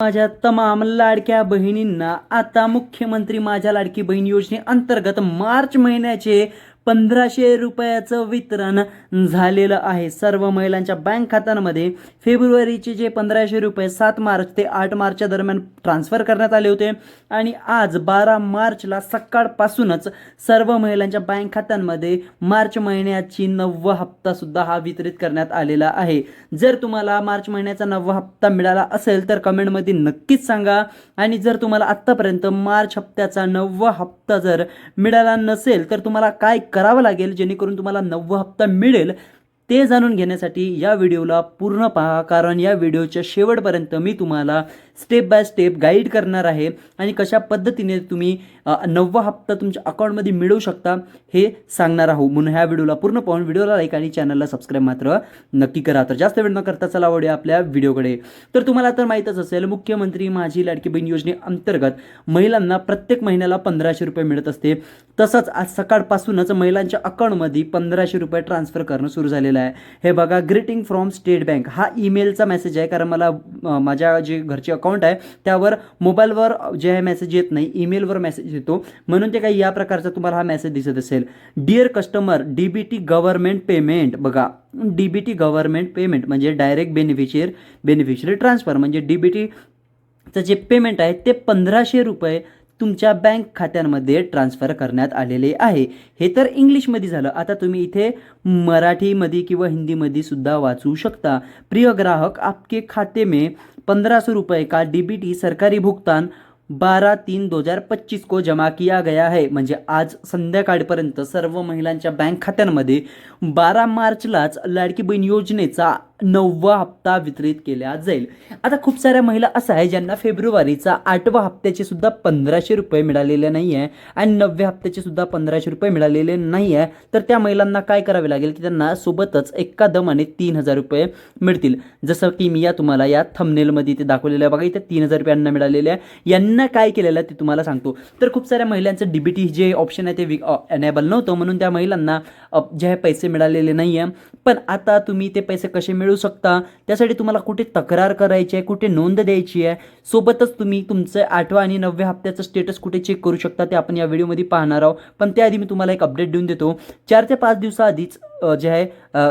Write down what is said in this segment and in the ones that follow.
माझ्या तमाम लाडक्या बहिणींना आता मुख्यमंत्री माझ्या लाडकी बहीण योजनेअंतर्गत मार्च महिन्याचे पंधराशे रुपयाचं वितरण झालेलं आहे. सर्व महिलांच्या बँक खात्यांमध्ये फेब्रुवारीचे जे पंधराशे रुपये सात मार्च ते आठ मार्चच्या दरम्यान ट्रान्स्फर करण्यात आले होते. आणि आज बारा मार्चला सकाळपासूनच सर्व महिलांच्या बँक खात्यांमध्ये मार्च महिन्याची नववा हप्तासुद्धा हा वितरित करण्यात आलेला आहे. जर तुम्हाला मार्च महिन्याचा नववा हप्ता मिळाला असेल तर कमेंटमध्ये नक्कीच सांगा. आणि जर तुम्हाला आत्तापर्यंत मार्च हप्त्याचा नववा हप्ता जर मिळाला नसेल तर तुम्हाला काय करावं लागेल जेणेकरून तुम्हाला नववा हप्ता मिळेल. ते जाणून घेण्यासाठी या व्हिडिओला पूर्ण पहा कारण या व्हिडिओच्या शेवटपर्यंत मी तुम्हाला स्टेप बाय स्टेप गाईड करणार आहे आणि कशा पद्धतीने तुम्ही नववा हप्ता तुमच्या अकाउंटमध्ये मिळवू शकता हे सांगणार आहोत. म्हणून ह्या व्हिडिओला पूर्ण पाहून व्हिडिओला लाईक आणि चॅनलला सबस्क्राईब मात्र नक्की करा. तर जास्त वेळ न करता चला आवडूया आपल्या व्हिडिओकडे. तर तुम्हाला तर माहीतच असेल मुख्यमंत्री माझी लाडकी बहीण योजनेअंतर्गत महिलांना प्रत्येक महिन्याला पंधराशे रुपये मिळत असते. तसंच आज सकाळपासूनच महिलांच्या अकाउंटमध्ये पंधराशे रुपये ट्रान्सफर करणं सुरू झालेलं आहे. हे बघा ग्रीटिंग फ्रॉम स्टेट बँक. हा ईमेलचा मेसेज आहे कारण मला माझ्या जे घरचे अकाउंट अकाउंट आहे त्यावर मोबाईलवर जे आहे मेसेज येत नाही ईमेलवर मेसेज येतो. म्हणून ते काही या प्रकारचा तुम्हाला हा मेसेज दिसत असेल. Dear customer D B T government payment बघा D B T government payment म्हणजे डायरेक्ट बेनिफिशियर बेनिफिशरी ट्रान्सफर म्हणजे डी बी टीचं जे पेमेंट आहे ते पंधराशे रुपये तुमच्या बँक खात्यांमध्ये ट्रान्सफर करण्यात आलेले आहे. हे तर इंग्लिशमध्ये झालं. आता तुम्ही इथे मराठीमध्ये किंवा हिंदीमध्ये सुद्धा वाचू शकता. प्रिय ग्राहक आपके खाते में पंद्रह सौ रुपये का डीबीटी सरकारी भुगतान बारा तीन दो हजार पच्चीस को जमा किया गया है। म्हणजे आज संध्याकाळपर्यंत सर्व महिलांच्या बँक खात्यांमध्ये बारा मार्चलाच लाडकी बहीण योजनेचा नववा हप्ता वितरित केला जाईल. आता खूप साऱ्या महिला असं आहे ज्यांना फेब्रुवारीचा आठवा हप्त्याचे सुद्धा पंधराशे रुपये मिळालेले नाही आहे आणि नवव्या हप्त्याचे सुद्धा पंधराशे रुपये मिळालेले नाही आहे तर त्या महिलांना काय करावे लागेल की त्यांना सोबतच एका दमाने तीन हजार रुपये मिळतील. जसं की मी या तुम्हाला या थमनेलमध्ये इथे दाखवलेलं आहे. बघा इथे तीन हजार रुपये यांना मिळालेले आहे. यांना काय केलेलं आहे ते तुम्हाला सांगतो. तर खूप साऱ्या महिलांचं डीबीटी जे ऑप्शन आहे ते एनेबल नव्हतं. म्हणून त्या महिलांना जे पैसे मिळालेले नाही आहे पण आता तुम्ही ते पैसे कसे मिळ मिळू शकता. त्यासाठी तुम्हाला कुठे तक्रार करायची आहे कुठे नोंद द्यायची आहे सोबतच तुम्ही तुमचं आठवा आणि नवव्या हप्त्याचं स्टेटस कुठे चेक करू शकता ते आपण या व्हिडिओमध्ये पाहणार आहोत. पण त्याआधी मी तुम्हाला एक अपडेट देऊन देतो. चार ते पाच दिवसाआधीच जे आहे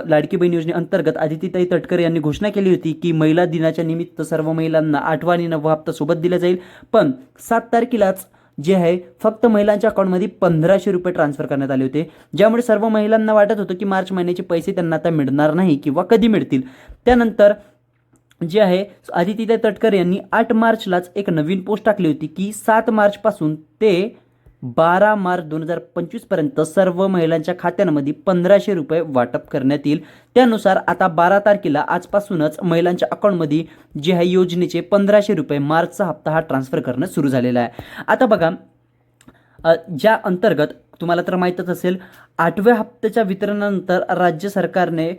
लाडकी बहीण योजनेअंतर्गत आदितीताई तटकरे यांनी घोषणा केली होती की महिला दिनाच्या निमित्त सर्व महिलांना आठवा आणि नववा हप्ता सोबत दिला जाईल. पण सात तारखेलाच जे आहे फक्त महिलांच्या अकाउंटमध्ये पंधराशे रुपये ट्रान्सफर करण्यात आले होते. ज्यामुळे सर्व महिलांना वाटत होतं की मार्च महिन्याचे पैसे त्यांना आता मिळणार नाही किंवा कधी मिळतील. त्यानंतर जे आहे आदित्य तटकर यांनी आठ मार्चलाच एक नवीन पोस्ट टाकली होती की सात मार्चपासून ते बारा मार्च दोन हजार पंचवीसपर्यंत सर्व महिलांच्या खात्यांमध्ये पंधराशे रुपये वाटप करण्यात येईल. त्यानुसार आता बारा तारखेला आजपासूनच महिलांच्या अकाउंटमध्ये जे आहे योजनेचे पंधराशे रुपये मार्चचा हप्ता हा ट्रान्सफर करणं सुरू झालेला आहे. आता बघा ज्या अंतर्गत तुम्हाला तर माहीतच असेल आठव्या हप्त्याच्या वितरणानंतर राज्य सरकारने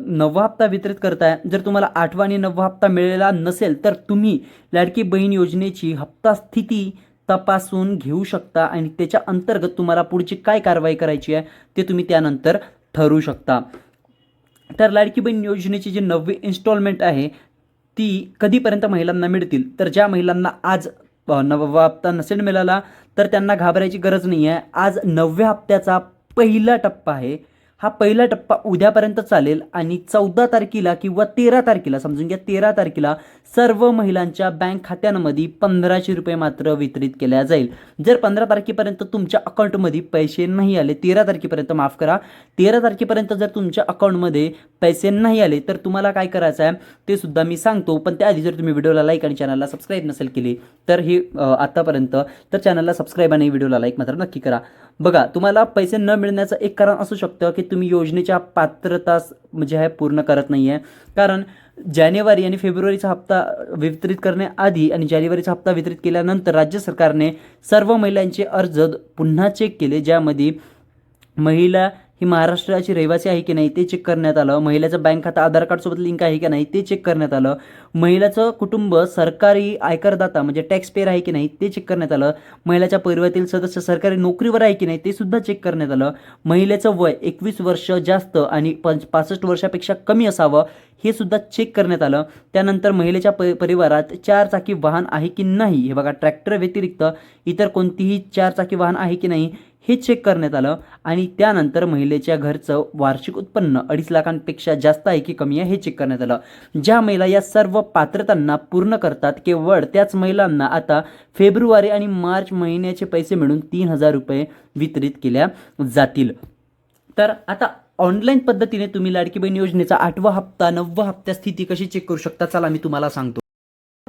नववा हप्ता वितरित करत आहे. जर तुम्हाला आठवा आणि नववा हप्ता मिळालेला नसेल तर तुम्ही लाडकी बहीण योजनेची हप्ता स्थिती तपासून घेऊ शकता आणि त्याच्या अंतर्गत तुम्हाला पुढची काय कारवाई करायची आहे ते तुम्ही त्यानंतर ठरवू शकता. तर लाडकी बहीण योजनेची जी नववी इन्स्टॉलमेंट आहे ती कधीपर्यंत महिलांना मिळतील? तर ज्या महिलांना आज नववा हप्ता नसेल मिळाला तर त्यांना घाबरायची गरज नाही आहे आज नवव्या हप्त्याचा पहिला टप्पा आहे. हा पहिला टप्पा उद्यापर्यंत चालेल आणि चौदा तारखेला किंवा तेरा तारखेला समजून घ्या तेरा तारखेला सर्व महिलांच्या बँक खात्यांमध्ये पंधराशे रुपये मात्र वितरित केल्या जाईल. जर पंधरा तारखेपर्यंत तुमच्या अकाउंटमध्ये पैसे नाही आले तेरा तारखेपर्यंत माफ करा. तेरा तारखेपर्यंत जर तुमच्या अकाउंटमध्ये पैसे नाही आले तर तुम्हाला काय करायचं आहे? ते सुद्धा मी सांगतो. पण त्याआधी जर तुम्ही व्हिडिओला लाईक आणि चॅनलला सबस्क्राईब नसेल केली तर हे आतापर्यंत तर चॅनलला सबस्क्राईब आणि व्हिडिओला लाईक मात्र नक्की करा. बघा तुम्हाला पैसे न मिळण्याचं एक कारण असू शकतं की तुम्ही योजनेच्या पात्रता म्हणजे आहे पूर्ण करत नाही आहे कारण जानेवारी आणि फेब्रुवारीचा हप्ता वितरित करण्याआधी आणि जानेवारीचा हप्ता वितरित केल्यानंतर राज्य सरकारने सर्व महिलांचे अर्ज पुन्हा चेक केले ज्यामध्ये महिला ही महाराष्ट्राची रहिवासी आहे की नाही ते चेक करण्यात आलं. महिलेचं बँक खाता आधार कार्डसोबत लिंक आहे की नाही ते चेक करण्यात आलं. महिलेचं कुटुंब सरकारी आयकरदाता म्हणजे टॅक्स पेअर आहे की नाही ते चेक करण्यात आलं. महिलेच्या परिवारातील सदस्य सरकारी नोकरीवर आहे की नाही ते सुद्धा चेक करण्यात आलं. महिलेचं वय एकवीस वर्ष जास्त आणि पंच पासष्ट वर्षापेक्षा कमी असावं हे सुद्धा चेक करण्यात आलं. त्यानंतर महिलेच्या प परिवारात चार चाकी वाहन आहे की नाही हे बघा ट्रॅक्टर व्यतिरिक्त इतर कोणतीही चार चाकी वाहन आहे की नाही हे चेक करण्यात आलं आणि त्यानंतर महिलेच्या घरचं वार्षिक उत्पन्न अडीच लाखांपेक्षा जास्त आहे की कमी आहे हे चेक करण्यात आलं. ज्या महिला या सर्व पात्रतांना पूर्ण करतात केवळ त्याच महिलांना आता फेब्रुवारी आणि मार्च महिन्याचे पैसे मिळून तीन हजार रुपये वितरित केल्या जातील. तर आता ऑनलाईन पद्धतीने तुम्ही लाडकी बहीण योजनेचा आठवा हप्ता नववा हप्ता स्थिती कशी चेक करू शकता? चला मी तुम्हाला सांगतो.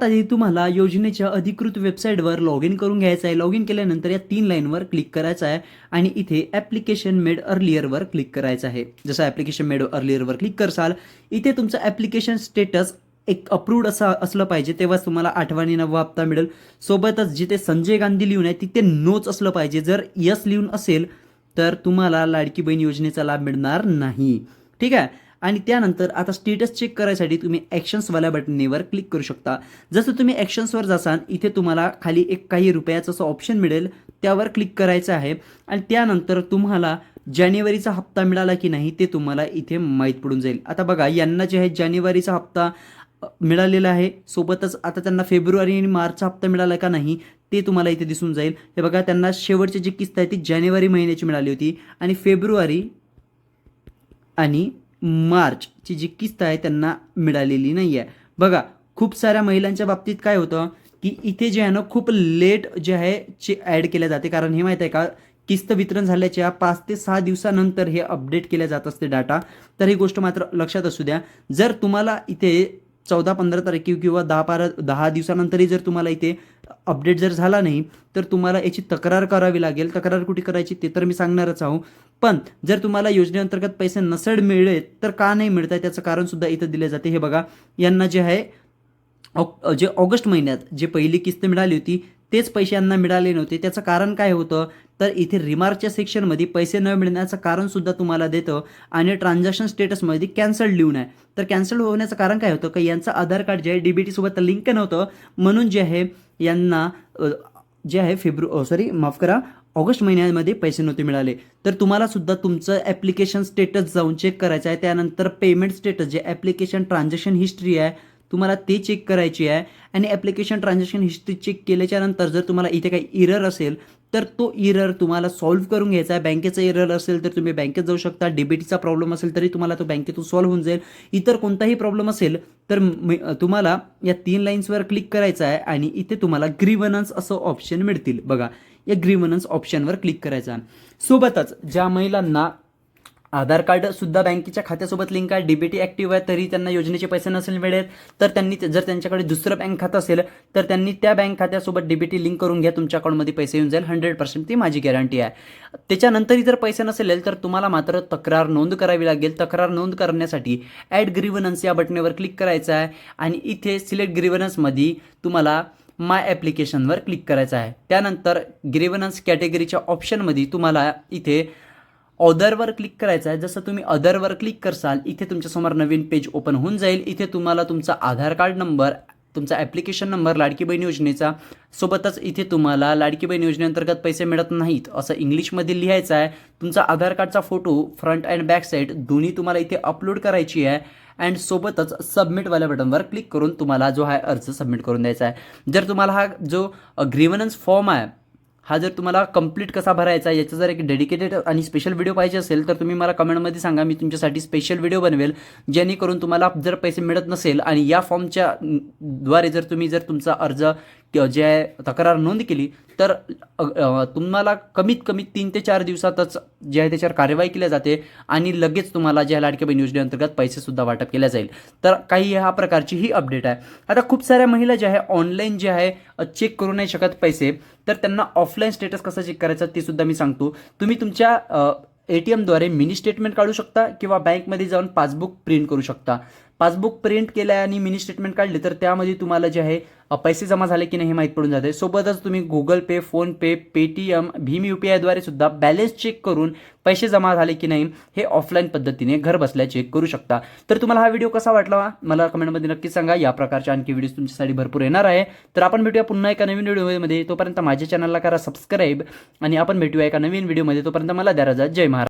आधी तुम्हाला योजनेच्या अधिकृत वेबसाईटवर लॉग इन करून घ्यायचं आहे. लॉग इन केल्यानंतर या तीन लाईनवर क्लिक करायचं आहे आणि इथे ॲप्लिकेशन मेड अर्लियरवर क्लिक करायचं आहे. जसं ॲप्लिकेशन मेड अर्लियरवर क्लिक करसाल इथे तुमचं ॲप्लिकेशन स्टेटस एक अप्रूव्ड असं असलं पाहिजे तेव्हाच तुम्हाला आठवणी नववा हप्ता मिळेल. सोबतच जिथे संजय गांधी लिहून आहे तिथे नोच असलं पाहिजे. जर यस लिहून असेल तर तुम्हाला लाडकी बहीण योजनेचा लाभ मिळणार नाही. ठीक आहे? आणि त्यानंतर आता स्टेटस चेक करायसाठी तुम्ही ॲक्शन्सवाल्या बटनेवर क्लिक करू शकता. जसं तुम्ही ॲक्शन्सवर जासाल इथे तुम्हाला खाली एक काही रुपयाचं असं ऑप्शन मिळेल त्यावर क्लिक करायचं आहे. आणि त्यानंतर तुम्हाला जानेवारीचा हप्ता मिळाला की नाही ते तुम्हाला इथे माहीत पडून जाईल. आता बघा यांना जे आहे जानेवारीचा हप्ता मिळालेला आहे. सोबतच आता त्यांना फेब्रुवारी आणि मार्चचा हप्ता मिळाला का नाही ते तुम्हाला इथे दिसून जाईल. हे बघा त्यांना शेवटची जी किस्त आहे ती जानेवारी महिन्याची मिळाली होती. आणि फेब्रुवारी आणि मार्चची जी किस्त आहे त्यांना मिळालेली नाही आहे बघा खूप साऱ्या महिलांच्या बाबतीत काय होतं की इथे जे आहे ना खूप लेट जे आहे चे ॲड केल्या जाते. कारण हे माहीत आहे का किस्त वितरण झाल्याच्या पाच ते सहा दिवसानंतर हे अपडेट केल्या जात असते डाटा. तर ही गोष्ट मात्र लक्षात असू द्या. जर तुम्हाला इथे चौदा पंधरा तारखे किंवा दहा बारा दहा दिवसानंतरही जर तुम्हाला इथे अपडेट जर झाला नाही तर तुम्हाला याची तक्रार करावी लागेल. तक्रार कुठे करायची ते तर मी सांगणारच आहो. पण जर तुम्हाला योजनेअंतर्गत पैसे नसेल मिळले तर का नाही मिळत आहे त्याचं कारणसुद्धा इथं दिले जाते. हे बघा यांना जे आहे ऑ जे ऑगस्ट महिन्यात जे पहिली किस्त मिळाली होती तेच पैसे यांना मिळाले नव्हते. त्याचं कारण काय होतं? तर इथे रिमार्कच्या सेक्शनमध्ये पैसे न मिळण्याचं कारणसुद्धा तुम्हाला देतं आणि ट्रान्झॅक्शन स्टेटसमध्ये कॅन्सल लिहून आहे. तर कॅन्सल होण्याचं कारण काय होतं? की यांचं आधार कार्ड जे आहे डी बी टीसोबत लिंक नव्हतं. म्हणून जे आहे यांना जे आहे फेब्रु सॉरी माफ करा ऑगस्ट महिन्यामध्ये पैसे नव्हते मिळाले. तर तुम्हाला सुद्धा तुमचं ॲप्लिकेशन स्टेटस जाऊन चेक करायचं आहे. त्यानंतर पेमेंट स्टेटस जे ॲप्लिकेशन ट्रान्झॅक्शन हिस्ट्री आहे तुम्हाला ते चेक करायची आहे. आणि ॲप्लिकेशन ट्रान्झॅक्शन हिस्ट्री चेक केल्याच्यानंतर जर तुम्हाला इथे काही इरर असेल तर तो इरर तुम्हाला सॉल्व्ह करून घ्यायचा आहे. बँकेचा इरर असेल तर तुम्ही बँकेत जाऊ शकता. डीबीटीचा प्रॉब्लेम असेल तरी तुम्हाला तो बँकेतून सॉल्व्ह होऊन जाईल. इतर कोणताही प्रॉब्लेम असेल तर तुम्हाला या तीन लाईन्सवर क्लिक करायचं आहे आणि इथे तुम्हाला ग्रीवनन्स असं ऑप्शन मिळतील. बघा या ग्रीवनन्स ऑप्शनवर क्लिक करायचं. आहे सोबतच ज्या महिलांना आधार कार्ड सुद्धा बँकेच्या खात्यासोबत लिंक आहे. डीबीटी ॲक्टिव्ह आहे तरी त्यांना योजनेचे पैसे नसेल मिळेल तर त्यांनी जर त्यांच्याकडे दुसरं बँक खातं असेल तर त्यांनी त्या बँक खात्यासोबत डीबीटी लिंक करून घ्या तुमच्या अकाउंटमध्ये पैसे येऊन जाईल. हंड्रेड पर्सेंट ती माझी गॅरंटी आहे. त्याच्यानंतरही जर पैसे नसेल तर तुम्हाला मात्र तक्रार नोंद करावी लागेल. तक्रार नोंद करण्यासाठी ॲड ग्रीव्हनन्स या बटनेवर क्लिक करायचं आहे आणि इथे सिलेक्ट ग्रीव्हनन्समध्ये तुम्हाला माय ॲप्लिकेशनवर क्लिक करायचं आहे. त्यानंतर ग्रेव्हनन्स कॅटेगरीच्या ऑप्शनमध्ये तुम्हाला इथे ऑदरवर क्लिक करायचं आहे. जसं तुम्ही अदरवर क्लिक करसाल इथे तुमच्यासमोर नवीन पेज ओपन होऊन जाईल. इथे तुम्हाला तुमचा आधार कार्ड नंबर तुमचा ॲप्लिकेशन नंबर लाडकी बहीण योजनेचा सोबतच इथे तुम्हाला लाडकी बहीण योजनेअंतर्गत पैसे मिळत नाहीत असं इंग्लिशमध्ये लिहायचं आहे. तुमचा आधार कार्डचा photo front and back side दोन्ही तुम्हाला इथे अपलोड करायची आहे. अँड सोबतच सबमिटवाल्या बटनवर क्लिक करून तुम्हाला जो हा अर्ज सबमिट करून द्यायचा आहे. जर तुम्हाला हा जो ग्रीव्हनन्स फॉर्म आहे हा जर तुम्हाला कंप्लीट कसा भरायचा याचा जर एक डेडिकेटेड आणि स्पेशल व्हिडिओ पाहिजे असेल तर तुम्ही मला कमेंटमध्ये सांगा मी तुमच्यासाठी स्पेशल व्हिडिओ बनवेल जेणेकरून तुम्हाला जर पैसे मिळत नसेल आणि या फॉर्मच्या द्वारे जर तुम्ही जर तुमचा अर्ज जे आहे तक्रार नोंद केली तर तुम्हाला कमीत कमी तीन ते चार दिवसातच जे आहे त्याच्यावर कार्यवाही केली जाते आणि लगेच तुम्हाला ज्या लाडक्या बहीण योजनेअंतर्गत पैसेसुद्धा वाटप केल्या जाईल. तर काही ह्या प्रकारची ही अपडेट आहे. आता खूप साऱ्या महिला ज्या आहे ऑनलाईन जे आहे चेक करू नाही शकत पैसे. तर त्यांना ऑफलाईन स्टेटस कसं चेक करायचं ते सुद्धा मी सांगतो. तुम्ही तुमच्या ए टी एमद्वारे मिनी स्टेटमेंट काढू शकता किंवा बँकमध्ये जाऊन पासबुक प्रिंट करू शकता. पासबुक प्रिंट केलं आहे आणि मिनी स्टेटमेंट काढले तर त्यामध्ये तुम्हाला जे आहे पैसे जमा झाले की नाही हे माहीत पडून जाते. सोबतच तुम्ही गुगल पे फोनपे पेटीएम भीम यू पी आयद्वारे सुद्धा बॅलेन्स चेक करून पैसे जमा झाले की नाही हे ऑफलाईन पद्धतीने घर बसल्या चेक करू शकता. तर तुम्हाला हा व्हिडिओ कसा वाटला? मला कमेंटमध्ये नक्की सांगा. या प्रकारच्या आणखी व्हिडिओज तुमच्यासाठी भरपूर येणार आहे. तर आपण भेटूया पुन्हा एका नवीन व्हिडिओमध्ये तोपर्यंत माझ्या चॅनलला करा सबस्क्राईब आणि आपण भेटूया एका नवीन व्हिडिओमध्ये तोपर्यंत मला द्या राजा. जय महाराज.